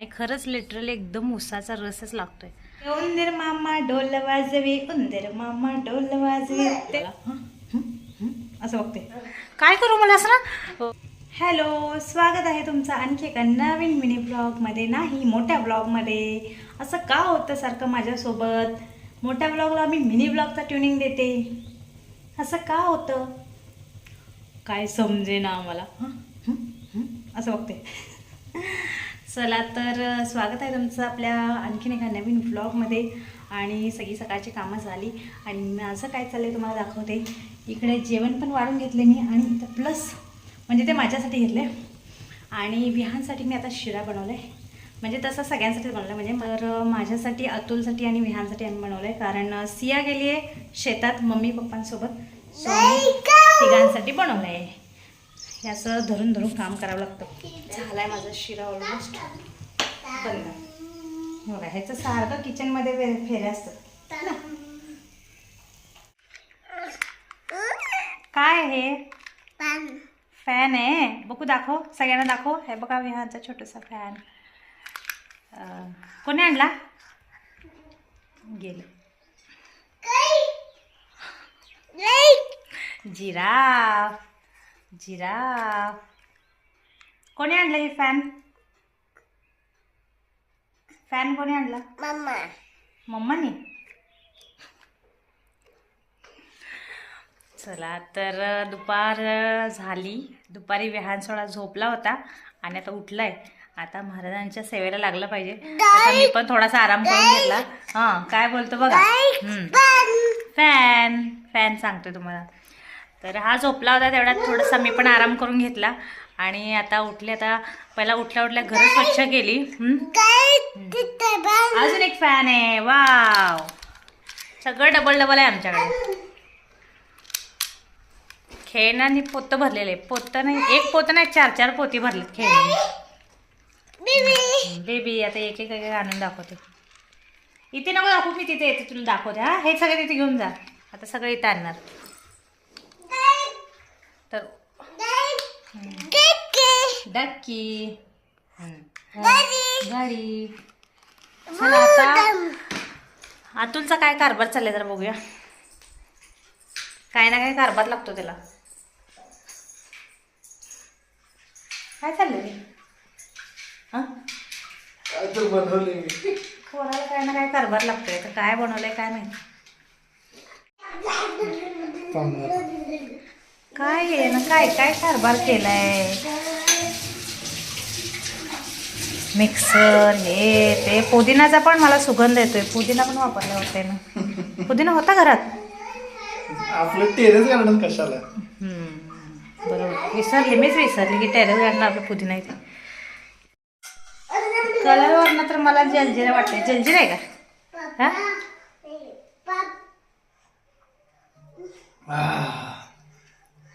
आणि खरंच लिटरली एकदम उसाचा रसच लागतोय. उंदीर मामा डोल वाजवे उंदीर मामा डोल वाजवे. हं, हं, हं, असं बघते. काय करू मला असं ना? हॅलो स्वागत आहे तुमचं आणखी एका नवीन मिनी ब्लॉगमध्ये नाही मोठ्या ब्लॉगमध्ये असं का होतं सारखं माझ्यासोबत? मोठ्या ब्लॉगला मी मिनी ब्लॉगचा ट्युनिंग देते. असं का होतं? काय समजे ना आम्हाला हं, हं, हं, असं बघते. चला तर स्वागत आहे तुमचं आपल्या आणखीन एका नवीन ब्लॉगमध्ये आणि सगळी सकाळची कामं झाली. आणि माझं काय चाललं आहे तुम्हाला दाखवते. इकडे जेवण पण वाढून घेतले मी आणि इथं प्लस म्हणजे ते माझ्यासाठी घेतले आणि विहानसाठी मी आता शिरा बनवला आहे म्हणजे तसं सगळ्यांसाठीच बनवलं आहे म्हणजे तर माझ्यासाठी अतुलसाठी आणि विहानसाठी आम्ही बनवलं आहे कारण सिया गेली आहे शेतात मम्मी पप्पांसोबत तिघांसाठी बनवलं आहे हे असं धरून धरून काम करावं लागतं. झालाय माझा शिरा ऑलमोस्ट बंद. हे बघा ह्याचं सारखं किचनमध्ये वे- फेऱ्या असतात. काय हे? फॅन आहे. बघू दाखव. सगळ्यांना दाखव. हे बघा विहानचा छोटासा फॅन कोणी आणला? गेलं. जिराफ. जिराफ. कोणी आणलं हे फॅन फॅन कोणी आणला? मम्माने? चला तर दुपार झाली. दुपारी विहान सोळा झोपला होता आणि आता उठलाय. आता महाराजांच्या सेवेला लागलं पाहिजे. आता मी पण थोडासा आराम करून घेतला. हा काय बोलतो बघा. फॅन फॅन सांगतोय तुम्हाला. तर हा झोपला होता तेवढ्यात थोडासा मी पण आराम करून घेतला. आणि आता उठले आता पहिला उठल्या उठल्या घर स्वच्छ केली. अजून एक फॅन आहे. वाव. सगळं डबल डबल आहे आमच्याकडे. खेळण्याने पोतं भरलेले. पोतं नाही एक पोतं नाही चार चार पोती भरलेत खेळण्याने. बेबी आता एक एक एक आणून दाखवते. इथे नको दाखवू मी तिथे येते तुला दाखवते हा? हे सगळे तिथे घेऊन जा. आता सगळं इथं आणणार. तर डक्की. चला आता. अतुलचा काय कारभार चाललाय जरा बघूया. काय ना काय कारभार लागतो त्याला. काय चाललंय? रे हा पोराला काय ना काय कारभार लागतोय. तर काय बनवलंय काय माहिती? काय आहे ना काय काय कारभार केलाय? मिक्सर हे ते. पुदिनाचा पण मला सुगंध येतोय. पुदिना पण वापरला होते ना. पुदिना होता घरात? आपलं टेरेस गार्डन कशाला? बरोबर. विसरली मीच विसरली की टेरेस गार्डन आपलं पुदिना इथे. कलरवरनं तर मला जलजिरा वाटते जलजिरा आहे का? हा.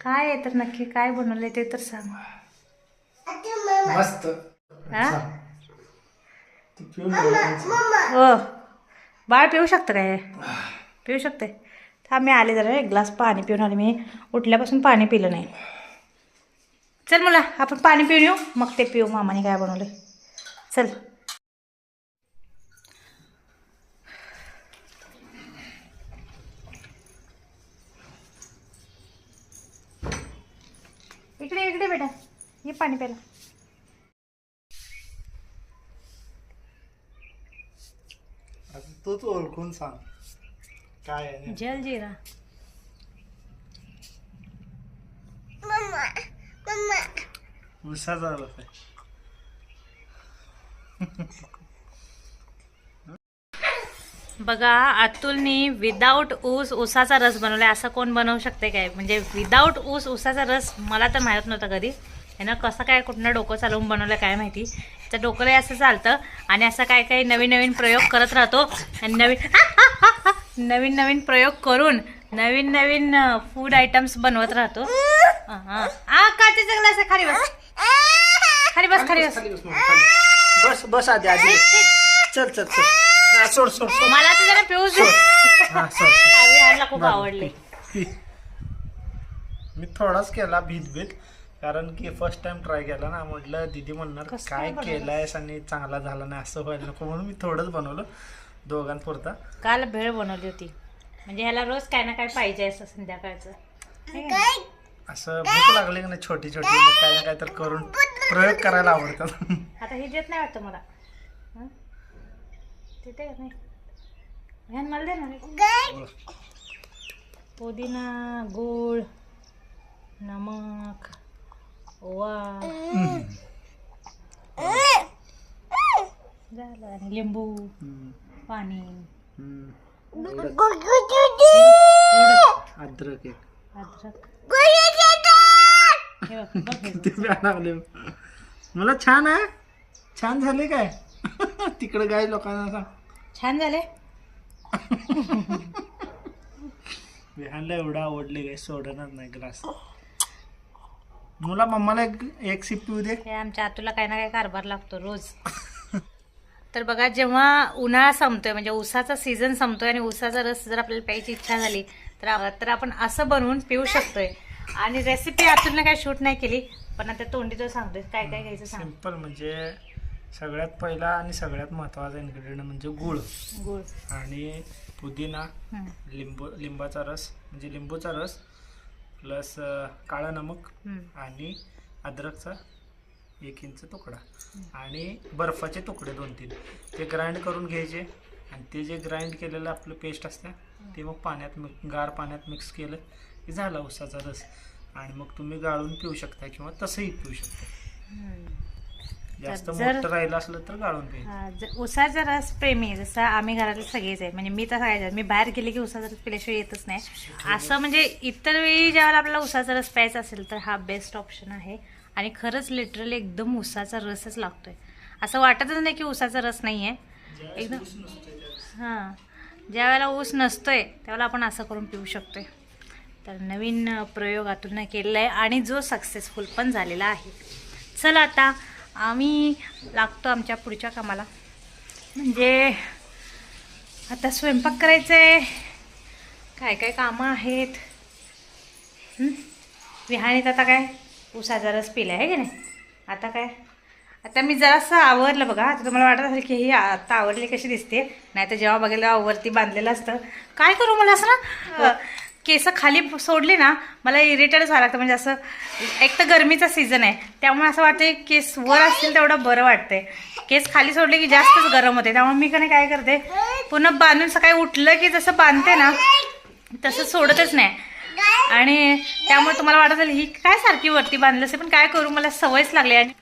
काय आहे तर नक्की काय बनवलंय ते तर सांग. मस्त. हा? तू पिऊन बघ. हो. बाळ पिऊ शकतं काय? पिऊ शकते थांब मी आले जरा एक ग्लास पाणी पिऊन आले मी. उठल्यापासून पाणी पिलं नाही. चल मुला आपण पाणी पिऊन येऊ. मग ते पिऊ मामाने काय बनवले चल. इकडे इकडे बेटा. ये पाणी प्यायला. आता तूच ओळखून सांग. काय आहे जलजिरा उसाचा रस आहे बघा अतुलनी विदाऊट ऊस ऊसाचा रस बनवलाय. असं कोण बनवू शकते काय? म्हणजे विदाऊट ऊस ऊसाचा रस मला तर माहीत नव्हता कधी. यानं कसं काय कुठनं डोकं चालवून बनवलं काय माहिती? तर डोकंही असं चालतं आणि असं काय काही नवीन नवीन प्रयोग करत राहतो. आणि नवीन नवीन नवीन प्रयोग करून नवीन नवीन फूड आयटम्स बनवत राहतो. हां आ काचेचा ग्लास आहे खाली बस. खाली बस खाली बस. बस. बस. आधी आधी. चल चल चल. हा, सोड सोड सोड मला तर जरा दे हा सोड सोड. ह्याला खूप आवडले. मी थोडाच केला भीत भीत कारण की फर्स्ट टाइम ट्राय केला ना म्हटलं दीदी म्हणणार कसं काय बनवलं? केलंयस आणि चांगला झाला नाही असं व्हायला नको म्हणून मी थोडंच बनवलं दोघांपुरता काल भेळ बनवली होती म्हणजे ह्याला रोज काय ना काय पाहिजे असं संध्याकाळचं? असं भूक लागली की नाही छोटी छोटी मग काय ना काय तर करून प्रयोग करायला आवडतात आता हे देत नाही वाटतं मला? का नाही? ह्यान मला दे ना. पुदिना गूळ नमक ओवा. झालं. आणि लिंबू पाणी. अद्रक एक. अद्रक. हे बघ, बघ हे. मला छान आहे. छान झाले काय? तिकडे काय लोकांना सांग छान झाले. विहानला एवढं आवडले काय सोडणार नाही ग्लास मुला मम्माला एक एक सिप पिऊ दे. हे आमच्या आतूला काही ना काही कारभार लागतो रोज. तर बघा जेव्हा उन्हाळा संपतोय म्हणजे उसाचा सीझन संपतोय आणि उसाचा रस जर आपल्याला प्यायची इच्छा झाली तर आ- तर आपण असं बनवून पिऊ शकतोय. आणि रेसिपी आतून काही शूट नाही केली पण आता तोंडी तो सांगतोय काय काय घ्यायचं सांग. सिंपल म्हणजे सगळ्यात पहिला आणि सगळ्यात महत्त्वाचा इन्ग्रेडियंट म्हणजे गुळ. गुळ. आणि पुदिना हं, लिंबू लिंबाचा रस म्हणजे लिंबूचा रस प्लस काळं नमक हं. आणि अद्रकचा एक इंच तुकडा. आणि बर्फाचे तुकडे दोन तीन. ते ग्राइंड करून घ्यायचे आणि ते जे ग्राइंड केलेलं आपलं पेस्ट असतं ते मग पाण्यात मिक गार पाण्यात मिक्स केलं की झाला उसाचा रस. आणि मग तुम्ही गाळून पिऊ शकता किंवा तसंही पिऊ शकता. हं. जास्त तर जर- मोठं राहिलं असलं तर गाळून पिऊ हा, ज- उसाचा रस प्रेमी जसं आम्ही घरातले सगळेच आहे. म्हणजे मी तर सगळ्याच मी बाहेर गेले की उसाचा रस पिल्याशिवाय येतच नाही. असं म्हणजे इतर वेळी ज्यावेळेला आपल्याला उसाचा रस प्यायचा असेल तर हा बेस्ट ऑप्शन आहे. आणि खरंच लिटरली एकदम उसाचा रसच लागतोय. असं वाटतच नाही की उसाचा रस नाही आहे एकदम हां. ज्या वेळेला ऊस नसतोय त्यावेळेला आपण असं करून पिऊ शकतोय. तर नवीन अ, प्रयोग अतुलनं केलेला आहे आणि जो सक्सेसफुल पण झालेला आहे. चला आता आम्ही लागतो आमच्या पुढच्या कामाला. म्हणजे आता स्वयंपाक करायचं आहे काय काय कामं आहेत? हं? विहाणीत आता काय? उसाचा रस पिला आहे की नाही? आता काय? आता मी जरासं आवरलं बघा. आता तुम्हाला वाटत असेल की ही आता आवरली कशी दिसते. नाही तर जेव्हा बघायला वरती बांधलेलं असतं. काय करू मला असं ना? हो. केस खाली सोडली ना मला इरिटेटच व्हायला लागतं. म्हणजे असं एक तर गरमीचा सीझन आहे. त्यामुळे असं वाटतं केस वर असतील तेवढं बरं वाटतंय. केस खाली सोडले की जास्तच गरम होते. त्यामुळे मी कधी काय करते पुन्हा बांधून सकाळी उठलं की जसं बांधते ना तसं सोडतच नाही. आणि त्यामुळे तुम्हाला वाटत असेल ही काय सारखी वरती बांधलं असेल पण काय करू मला सवयच लागली. आणि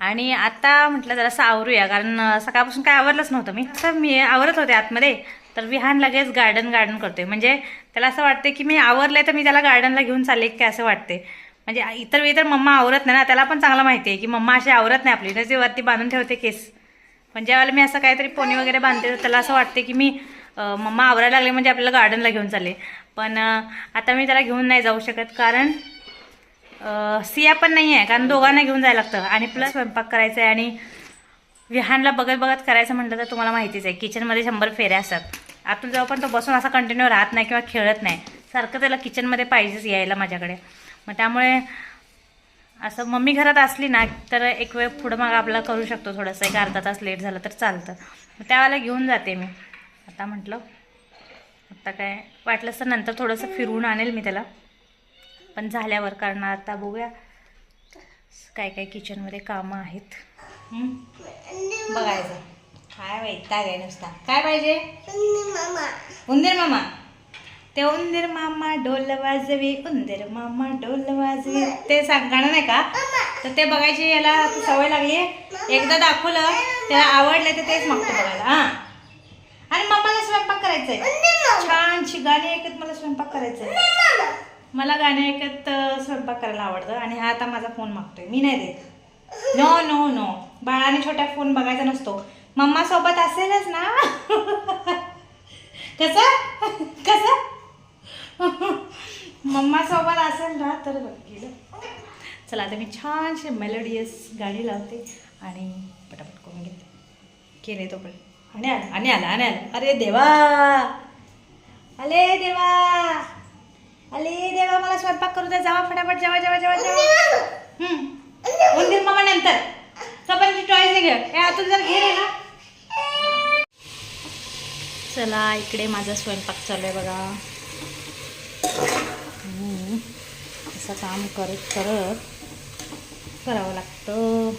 आणि आता म्हटलं जरासं आवरूया कारण सकाळपासून काय आवरलंच नव्हतं मी. असं मी आवरत होते आतमध्ये. तर विहान लगेच गार्डन गार्डन करतोय म्हणजे त्याला असं वाटते की मी आवरले तर मी त्याला गार्डनला घेऊन चालले की काय असं वाटते. म्हणजे इतर वेळी तर मम्मा आवरत नाही ना त्याला पण चांगलं माहिती आहे की मम्मा अशी आवरत नाही आपली. तर वरती बांधून ठेवते केस. पण ज्यावेळेला मी असं काहीतरी पोनी वगैरे बांधते तर त्याला असं वाटते की मी मम्मा आवरायला लागले म्हणजे आपल्याला गार्डनला घेऊन चालले. पण आता मी त्याला घेऊन नाही जाऊ शकत कारण सिया पण नाही आहे कारण दोघांना घेऊन जायला लागतं. आणि प्लस स्वयंपाक करायचा आहे आणि विहानला बघत बघत करायचं म्हटलं तर तुम्हाला माहितीच आहे. किचनमध्ये शंभर फेऱ्या असतात. आतून जेव्हा पण तो बसून असा कंटिन्यू राहत नाही किंवा खेळत नाही. सारखं त्याला किचनमध्ये पाहिजेच यायला माझ्याकडे. मग त्यामुळे असं मम्मी घरात असली ना तर एक वेळ पुढं मग आपला करू शकतो थोडंसं. एक अर्धा तास लेट झालं तर चालतं. मग त्यावेळेला घेऊन जाते मी. आता म्हटलं आता काय वाटलंच तर नंतर थोडंसं फिरवून आणेल मी त्याला. पण झाल्यावर कारण आता बघूया काय काय किचनमध्ये कामं आहेत. बघायचं. काय वैताग आहे नुसता. काय पाहिजे? उंदीर मामा. ते उंदीर मामा ढोल वाजवी उंदीर मामा ढोल वाजवी. ते सांग गाणं नाही का? तर ते बघायची याला सवय लागली. एकदा दाखवलं त्याला आवडलं तर तेच मागतो बघायला. हा. आणि मम्माला स्वयंपाक करायचंय. छानशी गाणी ऐकत मला स्वयंपाक करायचंय. मला गाणी ऐकत स्वयंपाक करायला आवडतं. आणि हा आता माझा फोन मागतोय. मी नाही देत. नो नो नो बाळाने छोट्या फोन बघायचा नसतो. मम्मा सोबत असेलच ना? कसं? कसं? मम्मा सोबत असेल ना तर गेलं. चला आता मी छानशी मेलोडियस गाणी लावते आणि पटापट करून घेते. केले तो पण. आणि आला आणि आला आणि आला. अरे देवा! अले देवा! अले देवा मला स्वयंपाक करू दे. जावा फटाफट जेवा जेवा जेवा जेवा. उंदीर मामा नंतर. चॉईस नाही घे हे आतून जर घे ना. चला इकडे माझा स्वयंपाक चालू आहे बघा. असं काम करत करत करावं लागतं.